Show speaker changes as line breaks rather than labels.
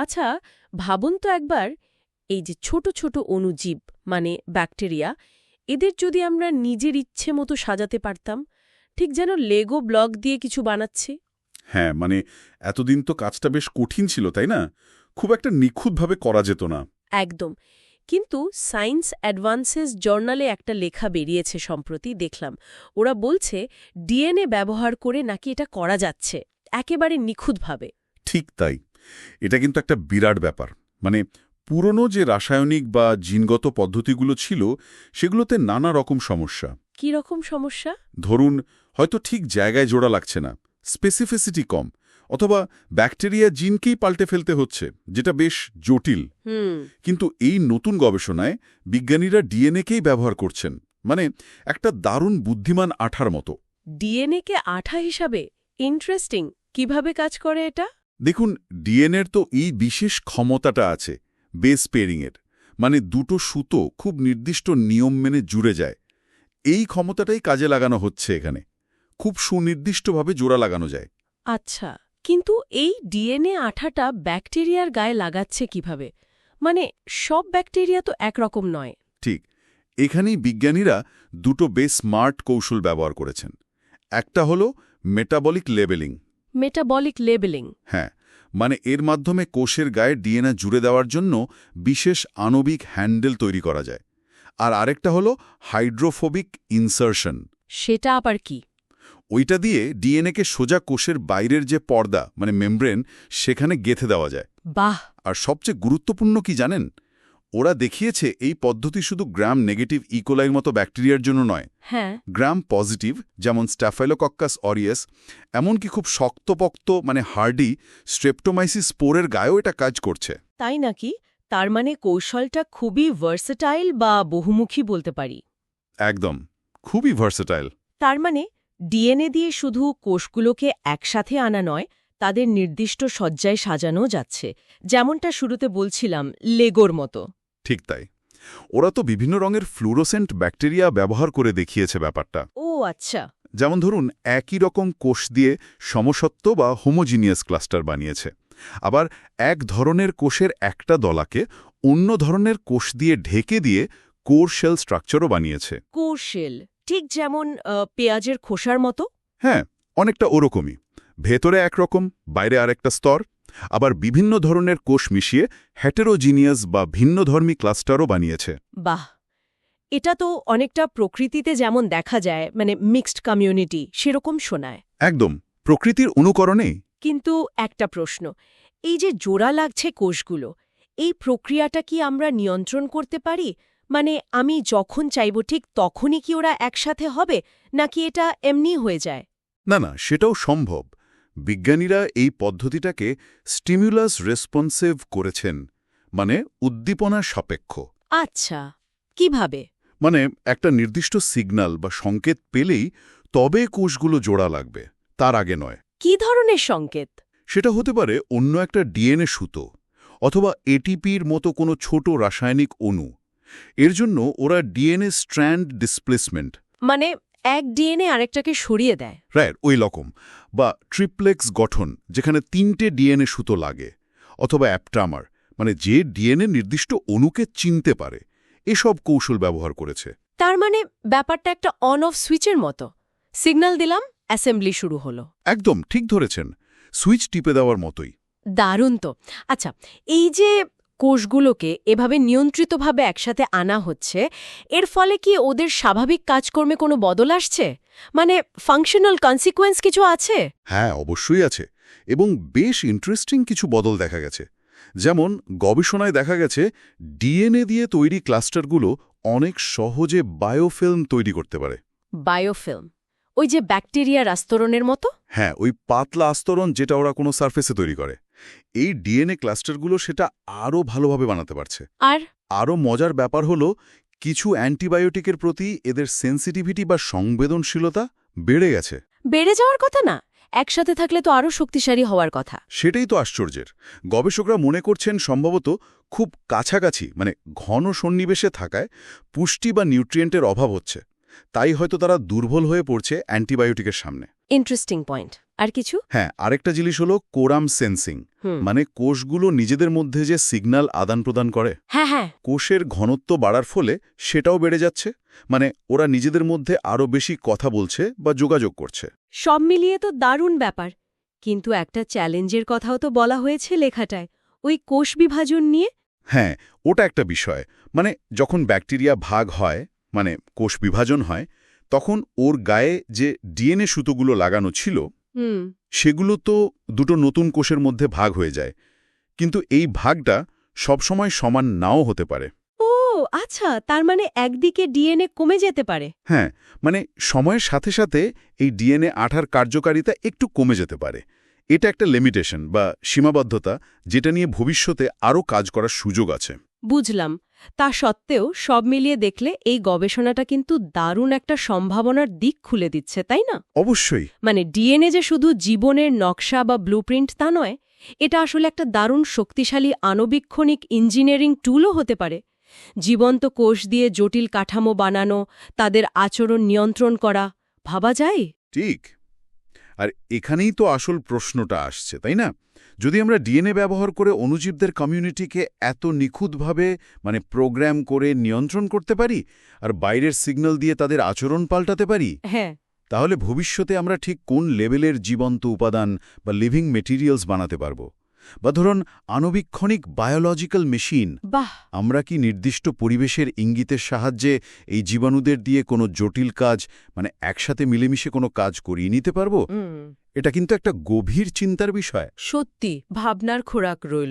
আচ্ছা ভাবুন তো একবার এই যে ছোট ছোট অণুজীব মানে ব্যাকটেরিয়া এদের যদি আমরা নিজের ইচ্ছে মতো সাজাতে পারতাম ঠিক যেন লেগো ব্লক দিয়ে কিছু বানাচ্ছি?
হ্যাঁ মানে এতদিন তো কাজটা বেশ কঠিন ছিল তাই না? খুব একটা নিখুঁতভাবে করা যেত না।
একদম। কিন্তু সায়েন্স অ্যাডভান্সেস জার্নালে একটা লেখা বেরিয়েছে সম্প্রতি দেখলাম। ওরা বলছে ডিএনএ ব্যবহার করে নাকি এটা করা যাচ্ছে একেবারে নিখুঁতভাবে।
ঠিক তাই। এটা কিন্তু একটা বিরাট ব্যাপার। মানে পুরনো যে রাসায়নিক বা জিনগত পদ্ধতিগুলো ছিল সেগুলোতে নানা রকম সমস্যা।
কি রকম সমস্যা?
ধরুন হয়তো ঠিক জায়গায় জোড়া লাগছে না স্পেসিফিসিটি কম অথবা ব্যাকটেরিয়া জিনকেই পাল্টে ফেলতে হচ্ছে যেটা বেশ জটিল। কিন্তু এই নতুন গবেষণায় বিজ্ঞানীরা ডিএনএকেই ব্যবহার করছেন মানে একটা দারুণ বুদ্ধিমান আঠার মতো।
ডিএনএ কে আঠা হিসাবে ইন্টারেস্টিং কীভাবে কাজ করে এটা?
দেখুন ডিএনএর তো এই বিশেষ ক্ষমতাটা আছে বেস পেয়ারিংয়ের। মানে দুটো সুতো খুব নির্দিষ্ট নিয়ম মেনে জুড়ে যায়। এই ক্ষমতাটাই কাজে লাগানো হচ্ছে এখানে। খুব সুনির্দিষ্টভাবে জোড়া লাগানো যায়।
আচ্ছা কিন্তু এই ডিএনএ আঠাটা ব্যাকটেরিয়ার গায়ে লাগাচ্ছে কীভাবে? মানে সব ব্যাকটেরিয়া তো একরকম নয়।
ঠিক এখানেই বিজ্ঞানীরা দুটো বেশ স্মার্ট কৌশল ব্যবহার করেছেন। একটা হলো মেটাবলিক লেবেলিং
মেটাবলিক লেবেলিং
হ্যাঁ মানে এর মাধ্যমে কোষের গায়ে ডিএনএ জুড়ে দেওয়ার জন্য বিশেষ আণবিক হ্যান্ডেল তৈরি করা যায়। আর আরেকটা হলো হাইড্রোফোবিক ইনসার্শন।
সেটা আবার কি?
ওইটা দিয়ে ডিএনএকে সোজা কোষের বাইরের যে পর্দা মানে মেমব্রেন সেখানে গেথে দেওয়া যায়।
বাহ!
আর সবচেয়ে গুরুত্বপূর্ণ কি জানেন? ওরা দেখিয়েছে এই পদ্ধতি শুধু গ্রাম নেগেটিভ ইকোলাইয়ের মতো ব্যাকটেরিয়ার জন্য নয়।
হ্যাঁ।
গ্রাম পজিটিভ যেমন স্ট্যাফাইলোকক্কাস অরিয়াস এমনকি খুব শক্তপোক্ত মানে হার্ডি স্ট্রেপ্টোমাইসিস স্পোরের গায়েও এটা কাজ করছে।
তাই নাকি? তার মানে কৌশলটা খুবই ভার্সেটাইল বা বহুমুখী বলতে পারি।
একদম খুবই ভার্সেটাইল
তার মানে ডিএনএ দিয়ে শুধু কোষগুলোকে একসাথে আনা নয় তাদের নির্দিষ্ট সজ্জায় সাজানো যাচ্ছে। যেমনটা শুরুতে বলছিলাম লেগোর মতো।
ঠিক তাই। ওরা তো বিভিন্ন রঙের ফ্লুরোসেন্ট ব্যাকটেরিয়া ব্যবহার করে দেখিয়েছে ব্যাপারটা।
ও আচ্ছা।
যেমন ধরুন একই রকম কোষ দিয়ে সমসত্ব বা হোমোজিনিয়াস ক্লাস্টার বানিয়েছে। আবার এক ধরনের কোষের একটা দলাকে অন্য ধরনের কোষ দিয়ে ঢেকে দিয়ে কোর শেল স্ট্রাকচারও বানিয়েছে।
কোষেল ঠিক যেমন পেঁয়াজের খোসার মতো?
হ্যাঁ অনেকটা ওরকমই। ভেতরে একরকম বাইরে আরেকটা স্তর। আবার বিভিন্ন ধরনের কোষ মিশিয়ে হ্যাটেরোজিনিয়াস বা ভিন্নধর্মী ক্লাস্টারও বানিয়েছে।
বাহ! এটা তো অনেকটা প্রকৃতিতে যেমন দেখা যায় মানে মিক্সড কমিউনিটি সেরকম শোনায়।
একদম প্রকৃতির অনুকরণে।
কিন্তু একটা প্রশ্ন এই যে জোড়া লাগছে কোষগুলো এই প্রক্রিয়াটা কি আমরা নিয়ন্ত্রণ করতে পারি? মানে আমি যখন চাইব ঠিক তখনই কি ওরা একসাথে হবে নাকি এটা এমনি হয়ে যায়?
না না সেটাও সম্ভব। বিজ্ঞানীরা এই পদ্ধতিটাকে স্টিমুলাস রেসপন্সিভ করেছেন মানে উদ্দীপনা সাপেক্ষ।
আচ্ছা কীভাবে?
মানে একটা নির্দিষ্ট সিগন্যাল বা সংকেত পেলেই তবে কোষগুলো জোড়া লাগবে তার আগে নয়।
কি ধরনের সংকেত?
সেটা হতে পারে অন্য একটা ডিএনএ সুতো অথবা এটিপির মতো কোনো ছোট রাসায়নিক অণু। এর জন্য ওরা ডিএনএ স্ট্র্যান্ড ডিসপ্লেসমেন্ট।
মানে এক ডিএনএ আরেকটাকে সরিয়ে দেয়।
রাইট ওই রকম। বা ট্রিপ্লেক্স গঠন যেখানে তিনটে ডিএনএ সুতো লাগে অথবা অ্যাপটামার মানে যে ডিএনএ নির্দিষ্ট অণুকে চিনতে পারে এসব কৌশল ব্যবহার করেছে।
তার মানে ব্যাপারটা একটা অন অফ সুইচের মতো। সিগন্যাল দিলাম অ্যাসেম্বলি শুরু হলো।
একদম ঠিক ধরেছেন। সুইচ টিপে দেওয়ার মতোই।
দারুণ তো। আচ্ছা এই যে কোষগুলোকে এভাবে নিয়ন্ত্রিতভাবে একসাথে আনা হচ্ছে এর ফলে কি ওদের স্বাভাবিক কাজকর্মে কোনো বদল আসছে? মানে ফাংশনাল কনসিকোয়েন্স কিছু আছে?
হ্যাঁ অবশ্যই আছে এবং বেশ ইন্টারেস্টিং কিছু বদল দেখা গেছে। যেমন গবেষণায় দেখা গেছে ডিএনএ দিয়ে তৈরি ক্লাস্টারগুলো অনেক সহজে বায়োফিল্ম তৈরি করতে পারে।
বায়োফিল্ম? ওই যে ব্যাকটেরিয়ার আস্তরণের মতো?
হ্যাঁ ওই পাতলা আস্তরণ যেটা ওরা কোনো সারফেসে তৈরি করে। এই ডিএনএ ক্লাস্টারগুলো সেটা আরও ভালোভাবে বানাতে পারছে।
আর?
আরও মজার ব্যাপার হলো কিছু অ্যান্টিবায়োটিকের প্রতি এদের সেন্সিটিভিটি বা সংবেদনশীলতা বেড়ে গেছে।
বেড়ে যাওয়ার কথা না একসাথে থাকলে তো আরও শক্তিশালী হওয়ার কথা।
সেটাই তো আশ্চর্যের। গবেষকরা মনে করছেন সম্ভবত খুব কাছাকাছি মানে ঘন সন্নিবেশে থাকায় পুষ্টি বা নিউট্রিয়েন্টের অভাব হচ্ছে। তাই হয়তো তারা দুর্বল হয়ে পড়ছে অ্যান্টিবায়োটিকের সামনে।
ইন্টারেস্টিং পয়েন্ট আর কিছু?
হ্যাঁ আরেকটা জিনিস হলো কোরাম সেন্সিং। মানে কোষগুলো নিজেদের মধ্যে যে সিগন্যাল আদান প্রদান করে
হ্যাঁ হ্যাঁ।
কোষের ঘনত্ব বাড়ার ফলে সেটাও বেড়ে যাচ্ছে। মানে ওরা নিজেদের মধ্যে আরও বেশি কথা বলছে বা যোগাযোগ করছে।
সব মিলিয়ে তো দারুণ ব্যাপার। কিন্তু একটা চ্যালেঞ্জের কথাও তো বলা হয়েছে লেখাটায়। ওই কোষ বিভাজন নিয়ে?
হ্যাঁ ওটা একটা বিষয়। মানে যখন ব্যাকটেরিয়া ভাগ হয় মানে কোষ বিভাজন হয় তখন ওর গায়ে যে ডিএনএ সুতোগুলো লাগানো ছিল সেগুলো তো দুটো নতুন কোষের মধ্যে ভাগ হয়ে যায়। কিন্তু এই ভাগটা সবসময় সমান নাও হতে পারে।
ও আচ্ছা তার মানে একদিকে ডিএনএ কমে যেতে পারে।
হ্যাঁ মানে সময়ের সাথে সাথে এই ডিএনএ আঠার কার্যকারিতা একটু কমে যেতে পারে। এটা একটা লিমিটেশন বা সীমাবদ্ধতা যেটা নিয়ে ভবিষ্যতে আরও কাজ করার সুযোগ আছে।
বুঝলাম। তা সত্ত্বেও সব মিলিয়ে দেখলে এই গবেষণাটা কিন্তু দারুণ একটা সম্ভাবনার দিক খুলে দিচ্ছে তাই না?
অবশ্যই।
মানে ডিএনএ যে শুধু জীবনের নকশা বা ব্লুপ্রিন্ট তা নয় এটা আসলে একটা দারুণ শক্তিশালী আণবিক্ষণিক ইঞ্জিনিয়ারিং টুলও হতে পারে। জীবন্ত কোষ দিয়ে জটিল কাঠামো বানানো তাদের আচরণ নিয়ন্ত্রণ করা ভাবা যায়?
ঠিক। আর এখানেই তো আসল প্রশ্নটা আসছে তাই না? যদি আমরা ডিএনএ ব্যবহার করে অনুজীবদের কমিউনিটিকে এত নিখুঁতভাবে মানে প্রোগ্রাম করে নিয়ন্ত্রণ করতে পারি আর বাইরের সিগন্যাল দিয়ে তাদের আচরণ পাল্টাতে পারি
হ্যাঁ।
তাহলে ভবিষ্যতে আমরা ঠিক কোন লেভেলের জীবন্ত উপাদান বা লিভিং মেটেরিয়ালস বানাতে পারব? বা ধরুন আণবিক্ষণিক বায়োলজিক্যাল মেশিন
বাহ!
আমরা কি নির্দিষ্ট পরিবেশের ইঙ্গিতের সাহায্যে এই জীবাণুদের দিয়ে কোনো জটিল কাজ মানে একসাথে মিলেমিশে কোনো কাজ করিয়ে নিতে পারব? এটা কিন্তু একটা গভীর চিন্তার বিষয়।
সত্যি ভাবনার খোরাক রইল।